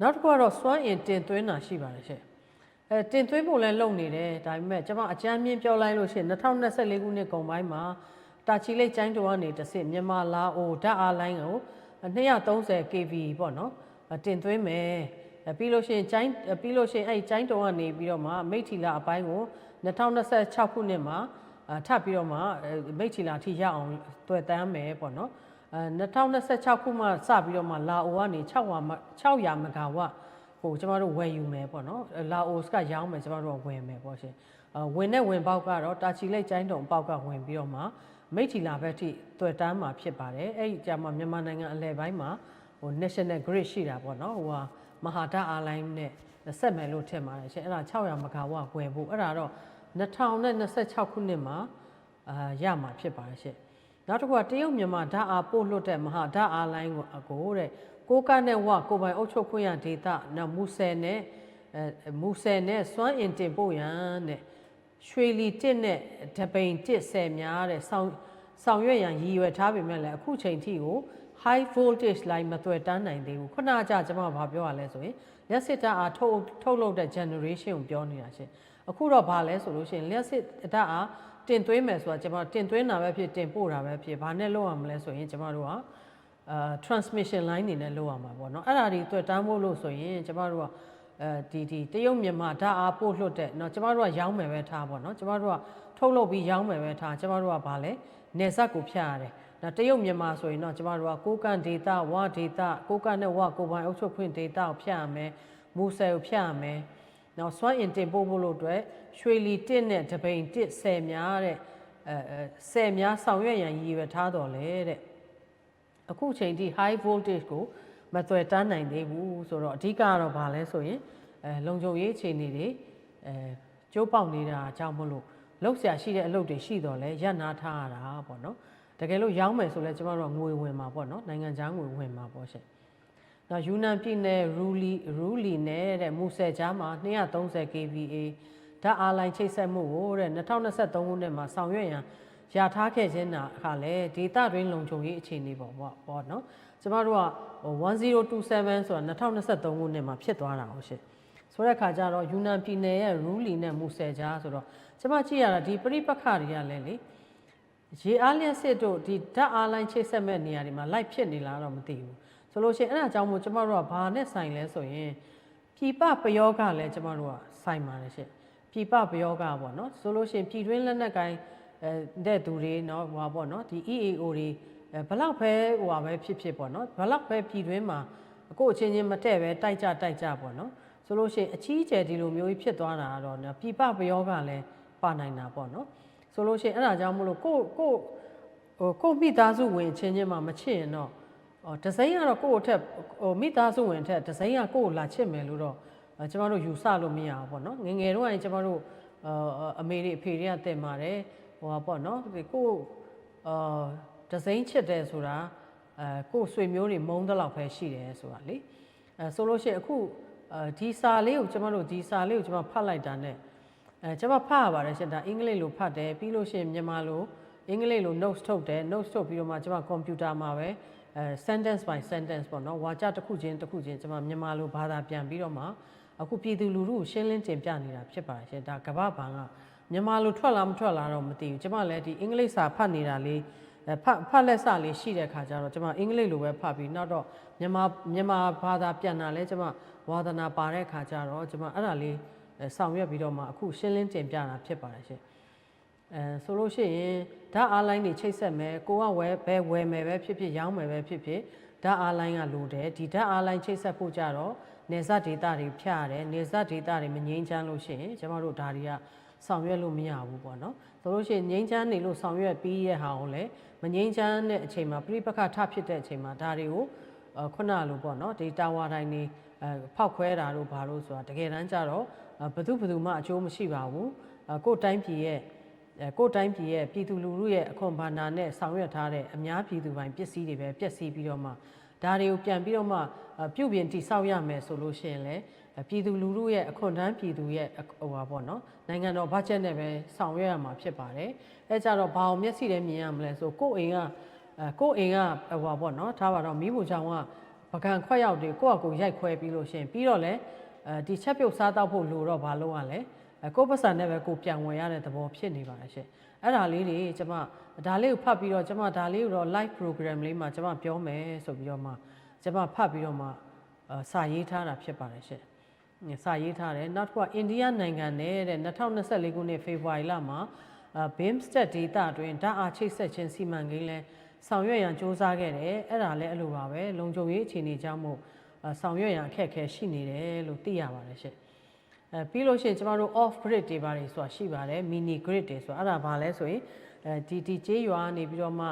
နောက်တစ်ခုကတော့စွမ်းအင်တင်သွင်းတာရှိပါတယ်ရှင့်အဲတင်သွင်းဖို့လည်းလုပ်နေတယ်ဒါပေမဲ့ကျွန်မအကြမ်းမြင့်ပြောလိုက်လို့ရှိရင်2024ခုနှစ်ကုန်ပိုင်းမှာတာချီလိတ်ကျိုင်းတော်ကနေတစ်စစ်မြန်မာလာအိုဓာတ်အားလိုင်းကို230 kV ပေါ့နော်အဲတင်သွင်းမယ်အဲပြီးလို့ရှိရင်ကျိုင်းအဲပြီးလို့ရှိရင်အဲ့ဒီကျိုင်းတော်ကနေပြီးတော့မှမိထီလာအပိုင်းကို2026ခုနှစ်မှာအထပ်ပြီးတော့မှအဲမိထီလာအထိရအောင်တွေ့တမ်းမယ်ပေါ့နော် အဲ2026ခုမှစပြီးတော့မှလာအိုကနေ600မ600မဂါဝတ်ဟိုကျမတို့ဝယ်ယူမယ်ပေါ့နော်အဲလာအိုကရောင်းမယ်ကျမတို့ကဝယ်မယ်ပေါ့ရှင်အဲဝင်တဲ့ဝင်ပေါက်ကတော့တာချီလိတ်ကျိုင်းတုံပေါက်ကဝင်ပြီးတော့မှမိထီလာဘက်ထိတွေ့တမ်းမှာဖြစ်ပါတယ်အဲ့ဒီကြမှာမြန်မာနိုင်ငံအလဲပိုင်းမှာဟို national grid ရှိတာပေါ့နော်ဟိုဟာမဟာတာအားလိုင်းနဲ့ဆက်မယ်လို့ထင်ပါတယ်ရှင်အဲ့ဒါ600မဂါဝတ်ဝယ်ဖို့အဲ့ဒါတော့2026ခုနှစ်မှာအာရမှာဖြစ်ပါတယ်ရှင် နောက်တစ်ခုကတရုတ်မြန်မာဓာတ်အားပို့လွတ်တဲ့မဟာဓာတ်အားလိုင်းကိုအကိုတဲ့ကိုကနဲ့ဝကိုပိုင်အုပ်ချုပ်ခွင့်ရဒေတာနောက်မူဆယ်နဲ့အဲမူဆယ်နဲ့စွမ်းအင်တင်ပို့ရန်တဲ့ရွှေလီတစ်နဲ့ဒပိန်တစ်ဆယ်များတဲ့ဆောင်ဆောင်ရွက်ရန်ရည်ရွယ်ထားပေမဲ့လည်းအခုချိန်ထိကို high voltage line မသွယ်တန်းနိုင်သေးဘူးခုနကကြာကျွန်မဘာပြောရလဲဆိုရင်လက်စစ်ဓာတ်အားထုတ်ထုတ်လုပ်တဲ့ generation ကိုပြောနေတာရှင်အခုတော့ဘာလဲဆိုလို့ရှိရင်လက်စစ်ဓာတ်အား တင်သွင်းမယ်ဆိုတာကျွန်တော်တင်သွင်းတာပဲဖြစ်တင်ပို့တာပဲဖြစ်ဘာနဲ့လုပ်ရမလဲဆိုရင်ကျွန်တော်တို့ကအာ transmission line နေနဲ့လုပ်ရမှာပေါ့နော်အဲ့ဒါတွေတွေ့တန်းဖို့လို့ဆိုရင်ကျွန်တော်တို့ကအဲဒီဒီတရုတ်မြန်မာဓာတ်အားပို့လွှတ်တဲ့เนาะကျွန်တော်တို့ကရောင်းမယ်ပဲထားပေါ့နော်ကျွန်တော်တို့ကထုတ်လုပ်ပြီးရောင်းမယ်ပဲထားကျွန်တော်တို့ကဘာလဲနေဆက်ကိုဖြတ်ရတယ်ဒါတရုတ်မြန်မာဆိုရင်တော့ကျမတို့ကကိုကန်ဒေတာဝဒေတာကိုကန်နဲ့ဝကိုပိုင်အုပ်ချုပ်ခွင့်ဒေတာကိုဖြတ်ရမယ်မူဆယ်ကိုဖြတ်ရမယ် နောက်စွမ်းအင်တင်ပို့ဖို့လို့အတွက်ရွှေလီတစ်နဲ့တပိန်တစ်ဆယ်များတဲ့အဲအဲဆယ်များဆောင်ရွက်ရန်ရည်ရွယ်ထားတော်လေတဲ့အခုချိန်ထိ high voltage ကိုမသွယ်တန်းနိုင်သေးဘူးဆိုတော့အဓိကကတော့ဘာလဲဆိုရင်အဲလုံခြုံရေးအခြေအနေတွေအဲကျိုးပေါက်နေတာအကြောင်းမလို့လောက်ဆရာရှိတဲ့အလုပ်တွေရှိတော့လဲရပ်နာထားရတာပေါ့နော်တကယ်လို့ရောင်းမယ်ဆိုလဲကျမတို့ကငွေဝင်မှာပေါ့နော်နိုင်ငံခြားငွေဝင်မှာပေါ့ရှင်။ နောက်ယူနန်ပြည်နယ်ရူလီရူလီနဲ့တဲ့မူဆယ်ကြားမှာ230 kVA ဓာတ်အားလိုင်းချိတ်ဆက်မှုကိုတဲ့2023ခုနှစ်မှာဆောင်ရွက်ရန်ရထားခဲ့ခြင်းတာအခါလဲဒေတာတွင်းလုံခြုံရေးအခြေအနေပေါ့ပေါ့ပေါ့နော်။ကျမတို့က1027ဆိုတာ2023ခုနှစ်မှာဖြစ်သွားတာဟုတ်ရှင်။ဆိုတဲ့အခါကျတော့ယူနန်ပြည်နယ်ရဲ့ရူလီနဲ့မူဆယ်ကြားဆိုတော့ကျမကြည့်ရတာဒီပြိပက္ခတွေကလည်းလေရေအားလျက်စစ်တို့ဒီဓာတ်အားလိုင်းချိတ်ဆက်မဲ့နေရာတွေမှာလိုက်ဖြစ်နေလားတော့မသိဘူး ဆိုလို့ရှိရင်အဲ့ဒါကြောင့်မို့ကျမတို့ကဘာနဲ့ဆိုင်လဲဆိုရင်ပြည်ပပယောဂလည်းကျမတို့ကဆိုင်ပါတယ်ရှင့်ပြည်ပပယောဂပေါ့နော်ဆိုလို့ရှိရင်ပြည်တွင်းလက်နက်ကိုင်းအဲတဲ့သူတွေเนาะဟိုပါပေါ့နော်ဒီ EAO တွေအဲဘလောက်ပဲဟိုပါပဲဖြစ်ဖြစ်ပေါ့နော်ဘလောက်ပဲပြည်တွင်းမှာအခုအချင်းချင်းမတည့်ပဲတိုက်ကြတိုက်ကြပေါ့နော်ဆိုလို့ရှိရင်အချီးကျယ်ဒီလိုမျိုးကြီးဖြစ်သွားတာကတော့နော်ပြည်ပပယောဂလည်းပါနိုင်တာပေါ့နော် ဆိုလို့ရှိရင်အဲ့ဒါကြောင့်မလို့ကိုကိုဟိုကိုမိသားစုဝင်ချင်းချင်းမှမချစ်ရင်တော့ ဟောဒီဇိုင်းကတော့ကိုယ့်အထက်ဟိုမိသားစုဝင်အထက်ဒီဇိုင်းကကိုယ့်ကိုလာချစ်မယ်လို့တော့ကျမတို့ယူဆလို့မရဘူးပေါ့နော်ငငယ်တော့ရင်ကျမတို့အာအမေတွေအဖေတွေကတင်ပါတယ်ဟိုပါပေါ့နော်ဒီကိုအာဒီဇိုင်းချစ်တယ်ဆိုတာအဲကိုဆွေမျိုးတွေမုန်းတဲ့လောက်ပဲရှိတယ်ဆိုတာလေအဲဆိုလို့ရှိရင်အခုဒီစာလေးကိုကျမတို့ဒီစာလေးကိုကျမဖတ်လိုက်တာ ਨੇ အဲကျွန်မဖတ်ရပါတယ်ရှင်ဒါအင်္ဂလိပ်လိုဖတ်တယ်ပြီးလို့ရှိရင်မြန်မာလိုအင်္ဂလိပ်လို notes ထုတ်တယ် notes ထုတ်ပြီးတော့မှကျွန်မကွန်ပျူတာမှာပဲ အဲ sentence by sentence ပေါ့နော်ဝါကြတစ်ခုချင်းတစ်ခုချင်းကျွန်မမြန်မာလိုဘာသာပြန်ပြီးတော့မှအခုပြည်သူလူထုကိုရှင်းလင်းတင်ပြနေတာဖြစ်ပါတယ်ရှင်ဒါကမ္ဘာဘဏ်ကမြန်မာလိုထွက်လာမထွက်လာတော့မသိဘူးကျွန်မလည်းဒီအင်္ဂလိပ်စာဖတ်နေတာလေးအဲဖတ်ဖတ်လက်စာလေးရှိတဲ့ခါကျတော့ကျွန်မအင်္ဂလိပ်လိုပဲဖတ်ပြီးနောက်တော့မြန်မာမြန်မာဘာသာပြန်တာလဲကျွန်မဝါသနာပါတဲ့ခါကျတော့ကျွန်မအဲ့ဒါလေးအဲဆောင်ရွက်ပြီးတော့မှအခုရှင်းလင်းတင်ပြတာဖြစ်ပါတယ်ရှင် အဲဆိုလို့ရှိရင်ဓာတ်အားလိုင်းတွေချိတ်ဆက်မယ်ကိုကဝယ်ဘဲဝယ်မယ်ပဲဖြစ်ဖြစ်ရောင်းမယ်ပဲဖြစ်ဖြစ်ဓာတ်အားလိုင်းကလိုတယ်ဒီဓာတ်အားလိုင်းချိတ်ဆက်ဖို့ကြတော့နေဇတ်ဒေတာတွေဖြတ်ရတယ်နေဇတ်ဒေတာတွေမငြိမ်းချမ်းလို့ရှိရင်ကျမတို့ဒါတွေကဆောင်ရွက်လို့မရဘူးပေါ့နော်ဆိုလို့ရှိရင်ငြိမ်းချမ်းနေလို့ဆောင်ရွက်ပြီးရဲ့ဟာကိုလည်းမငြိမ်းချမ်းတဲ့အချိန်မှာပြိပခထဖြစ်တဲ့အချိန်မှာဒါတွေကိုခုနလိုပေါ့နော်ဒီတာဝါတိုင်းနေအဲဖောက်ခွဲတာတို့ဘာလို့ဆိုတာတကယ်တမ်းကျတော့ဘသူဘသူမှအကျိုးမရှိပါဘူးကိုယ်တိုင်းပြည်ရဲ့အဲ ကိုယ်တိုင်းပြည်ရဲ့ပြည်သူလူထုရဲ့အခွန်ဘာနာနဲ့ဆောင်ရွက်ထားတဲ့အများပြည်သူပိုင်းပစ္စည်းတွေပဲပျက်စီးပြီးတော့မှဒါတွေကိုပြန်ပြီးတော့မှပြုပြင်တိဆောက်ရမယ်ဆိုလို့ရှိရင်လည်းပြည်သူလူထုရဲ့အခွန်တန်းပြည်သူရဲ့ဟိုပါပေါ့နော်နိုင်ငံတော်ဘတ်ဂျက်နဲ့ပဲဆောင်ရွက်ရမှာဖြစ်ပါတယ်အဲကြတော့ဘာအောင်မျက်စိနဲ့မြင်ရမလဲဆိုကိုယ့်အိမ်ကအဲကိုယ့်အိမ်ကဟိုပါပေါ့နော်ထားပါတော့မိဖို့ချောင်းကပကံခွက်ရောက်တွေကိုယ့်အကိုရိုက်ခွဲပြီးလို့ရှရင်ပြီးတော့လည်းအဲဒီချက်ပြုတ်စားတော့ဖို့လိုတော့ဘာလို့ rለ အဲ ကိုယ့်ပတ်စံနဲ့ပဲကိုယ်ပြန်ဝင်ရတဲ့သဘောဖြစ်နေပါတယ်ရှင်အဲ့ဒါလေးတွေကျမဒါလေးကိုဖတ်ပြီးတော့ကျမဒါလေးကိုတော့ live program လေးမှာကျမပြောမယ်ဆိုပြီးတော့မှကျမဖတ်ပြီးတော့မှအာစာရေးထားတာဖြစ်ပါတယ်ရှင်စာရေးထားတယ်နောက်တစ်ခုကအိန္ဒိယနိုင်ငံနဲ့တဲ့2024ခုနှစ်ဖေဖော်ဝါရီလမှာအာ BIMSTEC ဒေတာတွင်ဓာတ်အားချိတ်ဆက်ခြင်းစီမံကိန်းလဲဆောင်ရွက်ရန်စ조사ခဲ့တယ်အဲ့ဒါလည်းအဲ့လိုပါပဲလုံခြုံရေးအခြေအနေကြောင့်မို့အာဆောင်ရွက်ရန်အခက်အခဲရှိနေတယ်လို့သိရပါတယ်ရှင့် အဲပြီးလို့ရှိရင်ကျမတို့ off grid တွေပါတယ်ဆိုတာရှိပါတယ် mini grid တွေဆိုတာအဲ့ဒါဘာလဲဆိုရင်အဲဒီဒီကျေးရွာနေပြီးတော့မှ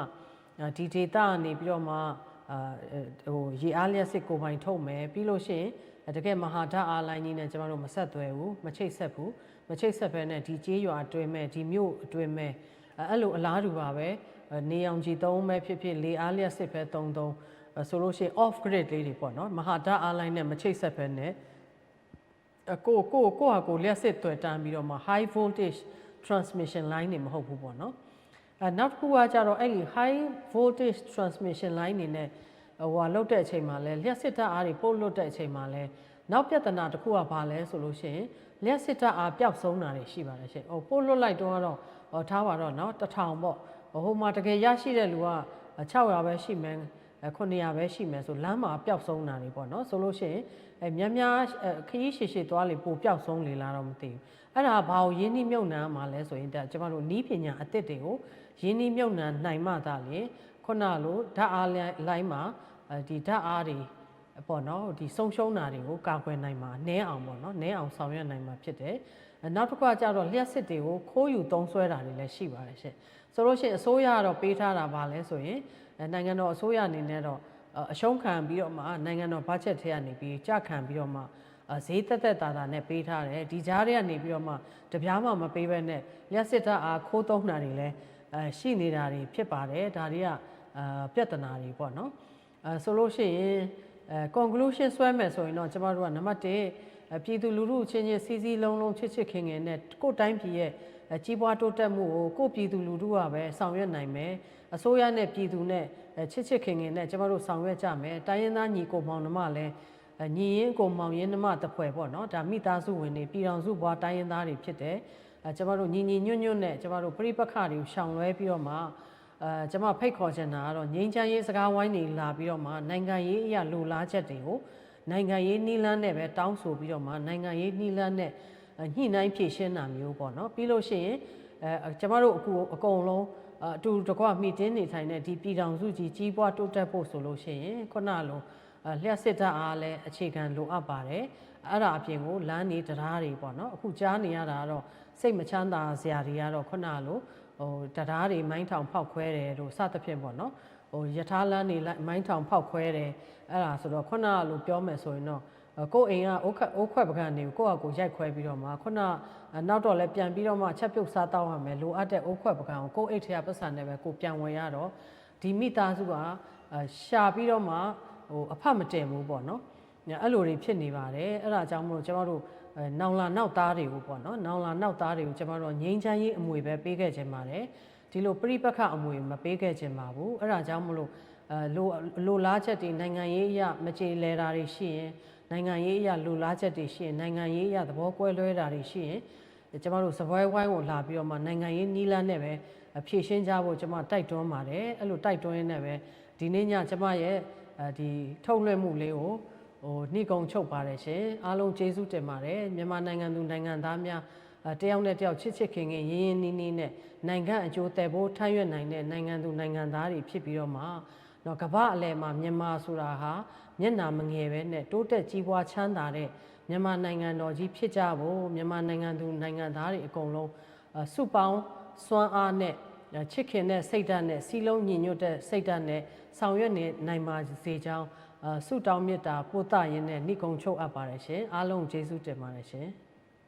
အာဒီ data ကနေပြီးတော့မှအာဟိုရေအားလျက်စစ်ကိုပိုင်ထုတ်မယ်ပြီးလို့ရှိရင်တကယ်မဟာဓာတ်အားလိုင်းကြီးနဲ့ကျမတို့မဆက်သွဲဘူးမချိတ်ဆက်ဘူးမချိတ်ဆက်ဘဲနဲ့ဒီကျေးရွာအတွင်းမဲ့ဒီမြို့အတွင်းမဲ့အဲ့လိုအလားတူပါပဲနေအောင်ကြည်သုံးမဲ့ဖြစ်ဖြစ်လေအားလျက်စစ်ပဲသုံးသုံးဆိုလို့ရှိရင် off grid လေးတွေပေါ့နော်မဟာဓာတ်အားလိုင်းနဲ့မချိတ်ဆက်ဘဲနဲ့အ ကိုကိုကိုဟာကိုလျက်စစ်တွေ့တန်းပြီးတော့မှ high voltage transmission line တွေမဟုတ်ဘူးပေါ့နော်အဲနောက်တစ်ခုကကြတော့အဲ့ဒီ high voltage transmission line နေနဲ့ဟိုဟာလောက်တဲ့အချိန်မှာလဲလျှက်စစ်ဓာတ်အားတွေပို့လွတ်တဲ့အချိန်မှာလဲနောက်ပြဿနာတစ်ခုကဘာလဲဆိုလို့ရှိရင်လျှက်စစ်ဓာတ်အားပျောက်ဆုံးတာတွေရှိပါတယ်ရှင်။ဟိုပို့လွတ်လိုက်တော့ကတော့ဟောထားပါတော့เนาะတစ်ထောင်ပေါ့ဟိုမှာတကယ်ရရှိတဲ့လူက600ပဲရှိမယ် 900ပဲရှိမယ်ဆိုလမ်းမှာပျောက်ဆုံးတာတွေပေါ့နော်ဆိုလို့ရှိရင်အဲများများခရီးရှည်ရှည်သွားလေပိုပျောက်ဆုံးလေလားတော့မသိဘူးအဲ့ဒါဘာကိုရင်းနှီးမြုပ်နှံမှာလဲဆိုရင်ဒါကျမတို့နီးပညာအသစ်တွေကိုရင်းနှီးမြုပ်နှံနိုင်မှသာလေခုနလိုဓာတ်အားလိုင်းမှာဒီဓာတ်အားတွေပေါ့နော်ဒီဆုံးရှုံးတာတွေကိုကာကွယ်နိုင်မှာနည်းအောင်ပေါ့နော်နည်းအောင်ဆောင်ရွက်နိုင်မှာဖြစ်တယ် နောက်တစ်ခါကျတော့လျှက်စစ်တွေကိုခိုးယူသုံးစွဲတာတွေလည်းရှိပါတယ်ရှင့်ဆိုလို့ရှိရင်အစိုးရကတော့ပေးထားတာပါလဲဆိုရင်နိုင်ငံတော်အစိုးရအနေနဲ့တော့အရှုံးခံပြီးတော့မှနိုင်ငံတော်ဘတ်ဂျက်ထဲကနေပြီးကြခံပြီးတော့မှဈေးသက်သက်တာတာနဲ့ပေးထားတယ်ဒီကြားထဲကနေပြီးတော့မှတပြားမှမပေးဘဲနဲ့လျှက်စစ်တာအားခိုးသုံးတာတွေလည်းအဲရှိနေတာတွေဖြစ်ပါတယ်ဒါတွေကအာပြဿနာတွေပေါ့နော်အဲဆိုလို့ရှိရင်အဲ conclusion ဆွဲမယ်ဆိုရင်တော့ကျမတို့ကနံပါတ်1 ပြည်သူလူထုချင်းချင်းစီစီလုံးလုံးချစ်ချစ်ခင်ခင်နဲ့ကိုယ်တိုင်းပြည်ရဲ့ကြီးပွားတိုးတက်မှုကိုကိုပြည်သူလူထုကပဲဆောင်ရွက်နိုင်မယ်အစိုးရနဲ့ပြည်သူနဲ့ချစ်ချစ်ခင်ခင်နဲ့ကျမတို့ဆောင်ရွက်ကြမယ်တိုင်းရင်းသားညီကိုမောင်နှမလည်းညီရင်ကိုမောင်ရင်နှမတပွဲပေါ့နော်ဒါမိသားစုဝင်တွေပြည်တော်စုဘွားတိုင်းရင်းသားတွေဖြစ်တယ်အဲကျမတို့ညီညီညွတ်ညွတ်နဲ့ကျမတို့ပြိပခါတွေကိုရှောင်လွဲပြီးတော့မှအဲကျမဖိတ်ခေါ်ချင်တာကတော့ငြိမ်းချမ်းရေးစကားဝိုင်းတွေလာပြီးတော့မှနိုင်ငံရေးအရာလိုလားချက်တွေကို နိုင်ငံရေးနှီးလန်းနဲ့ပဲတောင်းဆိုပြီးတော့မှနိုင်ငံရေးနှီးလန်းနဲ့ညှိနှိုင်းဖြည့်ရှင်းတာမျိုးပေါ့နော်ပြီးလို့ရှိရင်အဲကျမတို့အခုအကုန်လုံးအတူတကွမိတင်းနေထိုင်တဲ့ဒီပြည်တော်စုကြီးကြီးပွားတိုးတက်ဖို့ဆိုလို့ရှိရင်ခုနလိုလျှက်စစ်တပ်အားလည်းအခြေခံလိုအပ်ပါတယ်အဲ့ဒါအပြင်ကိုလမ်းနေတရားတွေပေါ့နော်အခုကြားနေရတာကတော့စိတ်မချမ်းသာစရာတွေကတော့ခုနလိုဟိုတရားတွေမိုင်းထောင်ဖောက်ခွဲတယ်လို့စသဖြင့်ပေါ့နော် ဟိုယထာလန်းနေလိုက်မိုင်းထောင်ဖောက်ခွဲတယ်အဲ့ဒါဆိုတော့ခုနလိုပြောမယ်ဆိုရင်တော့ကိုယ်အိမ်ကအိုးခက်အိုးခွက်ပကံတွေကိုယ့်အကိုရိုက်ခွဲပြီးတော့မှခုနနောက်တော့လည်းပြန်ပြီးတော့မှချက်ပြုတ်စားတော့ရမယ်လိုအပ်တဲ့အိုးခွက်ပကံကိုကိုယ်အိတ်ထဲကပတ်စံနဲ့ပဲကိုပြန်ဝင်ရတော့ဒီမိသားစုကရှာပြီးတော့မှဟိုအဖတ်မတင်ဘူးပေါ့နော်အဲ့လိုတွေဖြစ်နေပါတယ်အဲ့ဒါကြောင့်မလို့ကျွန်တော်တို့နောင်လာနောက်သားတွေကိုပေါ့နော်နောင်လာနောက်သားတွေကိုကျွန်တော်တို့ငြိမ်းချမ်းရေးအမွေပဲပေးခဲ့ခြင်းပါတယ် ဒီလိုပြိပခအမွေမပေးခဲ့ခြင်းပါဘူးအဲ့ဒါကြောင့်မလို့အဲလိုလိုလားချက်တွေနိုင်ငံရေးအရမကြေလဲတာတွေရှိရင်နိုင်ငံရေးအရလိုလားချက်တွေရှိရင်နိုင်ငံရေးအရသဘောကွဲလွဲတာတွေရှိရင်ကျမတို့စပွဲဝိုင်းကိုလာပြီးတော့မှနိုင်ငံရေးနီးလန်းနဲ့ပဲဖြည့်ရှင်းကြဖို့ကျမတိုက်တွန်းပါတယ်အဲ့လိုတိုက်တွန်းရင်းနဲ့ပဲဒီနေ့ညကျမရဲ့ဒီထုတ်လွှင့်မှုလေးကိုဟိုနှိကုံချုပ်ပါတယ်ရှင်အားလုံးကျေးဇူးတင်ပါတယ်မြန်မာနိုင်ငံသူနိုင်ငံသားများ တယောက်နဲ့တယောက်ချစ်ချစ်ခင်ခင်ရင်းရင်းနှီးနှီးနဲ့နိုင်ငံအကျိုးသက်ဖို့ထမ်းရွက်နိုင်တဲ့နိုင်ငံသူနိုင်ငံသားတွေဖြစ်ပြီးတော့မှတော့ကမ္ဘာအလယ်မှာမြန်မာဆိုတာဟာမျက်နာမငယ်ပဲနဲ့တိုးတက်ကြီးပွားချမ်းသာတဲ့မြန်မာနိုင်ငံတော်ကြီးဖြစ်ကြဖို့မြန်မာနိုင်ငံသူနိုင်ငံသားတွေအကုန်လုံးစုပေါင်းစွမ်းအားနဲ့ချစ်ခင်တဲ့စိတ်ဓာတ်နဲ့စီလုံးညီညွတ်တဲ့စိတ်ဓာတ်နဲ့ဆောင်ရွက်နေနိုင်ပါစေကြောင်းဆုတောင်းမေတ္တာပို့သရင်းနဲ့နှိကုံချုပ်အပ်ပါတယ်ရှင်အားလုံးကျေးဇူးတင်ပါတယ်ရှင်